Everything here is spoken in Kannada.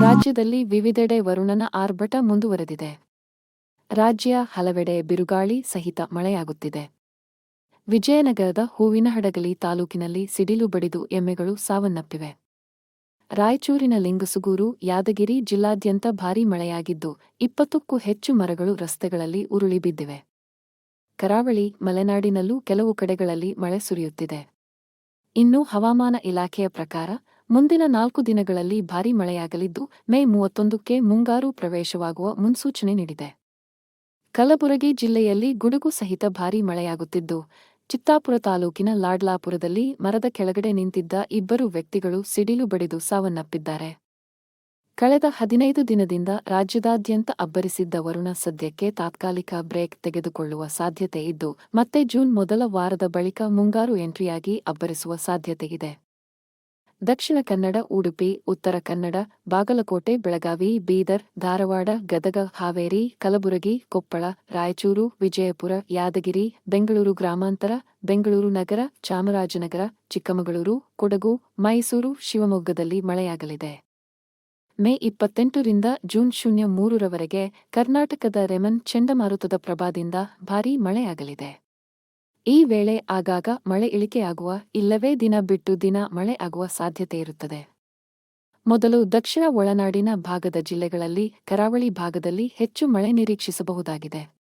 ರಾಜ್ಯದಲ್ಲಿ ವಿವಿಧೆಡೆ ವರುಣನ ಆರ್ಭಟ ಮುಂದುವರೆದಿದೆ. ರಾಜ್ಯ ಹಲವೆಡೆ ಬಿರುಗಾಳಿ ಸಹಿತ ಮಳೆಯಾಗುತ್ತಿದೆ. ವಿಜಯನಗರದ ಹೂವಿನಹಡಗಲಿ ತಾಲೂಕಿನಲ್ಲಿ ಸಿಡಿಲು ಬಡಿದು ಎಮ್ಮೆಗಳು ಸಾವನ್ನಪ್ಪಿವೆ. ರಾಯಚೂರಿನ ಲಿಂಗಸುಗೂರು, ಯಾದಗಿರಿ ಜಿಲ್ಲಾದ್ಯಂತ ಭಾರೀ ಮಳೆಯಾಗಿದ್ದು, ಇಪ್ಪತ್ತಕ್ಕೂ ಹೆಚ್ಚು ಮರಗಳು ರಸ್ತೆಗಳಲ್ಲಿ ಉರುಳಿ ಬಿದ್ದಿವೆ. ಕರಾವಳಿ, ಮಲೆನಾಡಿನಲ್ಲೂ ಕೆಲವು ಕಡೆಗಳಲ್ಲಿ ಮಳೆ ಸುರಿಯುತ್ತಿದೆ. ಇನ್ನು ಹವಾಮಾನ ಇಲಾಖೆಯ ಪ್ರಕಾರ ಮುಂದಿನ ನಾಲ್ಕು ದಿನಗಳಲ್ಲಿ ಭಾರೀ ಮಳೆಯಾಗಲಿದ್ದು, ಮೇ ಮೂವತ್ತೊಂದಕ್ಕೆ ಮುಂಗಾರು ಪ್ರವೇಶವಾಗುವ ಮುನ್ಸೂಚನೆ ನೀಡಿದೆ. ಕಲಬುರಗಿ ಜಿಲ್ಲೆಯಲ್ಲಿ ಗುಡುಗು ಸಹಿತ ಭಾರೀ ಮಳೆಯಾಗುತ್ತಿದ್ದು, ಚಿತ್ತಾಪುರ ತಾಲೂಕಿನ ಲಾಡ್ಲಾಪುರದಲ್ಲಿ ಮರದ ಕೆಳಗಡೆ ನಿಂತಿದ್ದ ಇಬ್ಬರು ವ್ಯಕ್ತಿಗಳು ಸಿಡಿಲು ಬಡಿದು ಸಾವನ್ನಪ್ಪಿದ್ದಾರೆ. ಕಳೆದ ಹದಿನೈದು ದಿನದಿಂದ ರಾಜ್ಯದಾದ್ಯಂತ ಅಬ್ಬರಿಸಿದ್ದ ವರುಣ ಸದ್ಯಕ್ಕೆ ತಾತ್ಕಾಲಿಕ ಬ್ರೇಕ್ ತೆಗೆದುಕೊಳ್ಳುವ ಸಾಧ್ಯತೆ ಇದ್ದು, ಮತ್ತೆ ಜೂನ್ ಮೊದಲ ವಾರದ ಬಳಿಕ ಮುಂಗಾರು ಎಂಟ್ರಿಯಾಗಿ ಅಬ್ಬರಿಸುವ ಸಾಧ್ಯತೆಯಿದೆ ದಕ್ಷಿಣ ಕನ್ನಡ, ಉಡುಪಿ, ಉತ್ತರ ಕನ್ನಡ, ಬಾಗಲಕೋಟೆ, ಬೆಳಗಾವಿ, ಬೀದರ್, ಧಾರವಾಡ, ಗದಗ, ಹಾವೇರಿ, ಕಲಬುರಗಿ, ಕೊಪ್ಪಳ, ರಾಯಚೂರು, ವಿಜಯಪುರ, ಯಾದಗಿರಿ, ಬೆಂಗಳೂರು ಗ್ರಾಮಾಂತರ, ಬೆಂಗಳೂರು ನಗರ, ಚಾಮರಾಜನಗರ, ಚಿಕ್ಕಮಗಳೂರು, ಕೊಡಗು, ಮೈಸೂರು, ಶಿವಮೊಗ್ಗದಲ್ಲಿ ಮಳೆಯಾಗಲಿದೆ. ಮೇ ಇಪ್ಪತ್ತೆಂಟರಿಂದ ಜೂನ್ ಶೂನ್ಯ ಮೂರರವರೆಗೆ ಕರ್ನಾಟಕದ ರೆಮನ್ ಚಂಡಮಾರುತದ ಪ್ರಭಾದಿಂದ ಭಾರೀ ಮಳೆಯಾಗಲಿದೆ. ಈ ವೇಳೆ ಆಗಾಗ ಮಳೆ ಇಳಿಕೆಯಾಗುವ ಇಲ್ಲವೇ ದಿನ ಬಿಟ್ಟು ದಿನ ಮಳೆ ಆಗುವ ಸಾಧ್ಯತೆ ಇರುತ್ತದೆ. ಮೊದಲು ದಕ್ಷಿಣ ಒಳನಾಡಿನ ಭಾಗದ ಜಿಲ್ಲೆಗಳಲ್ಲಿ ಕರಾವಳಿ ಭಾಗದಲ್ಲಿ ಹೆಚ್ಚು ಮಳೆ ನಿರೀಕ್ಷಿಸಬಹುದಾಗಿದೆ.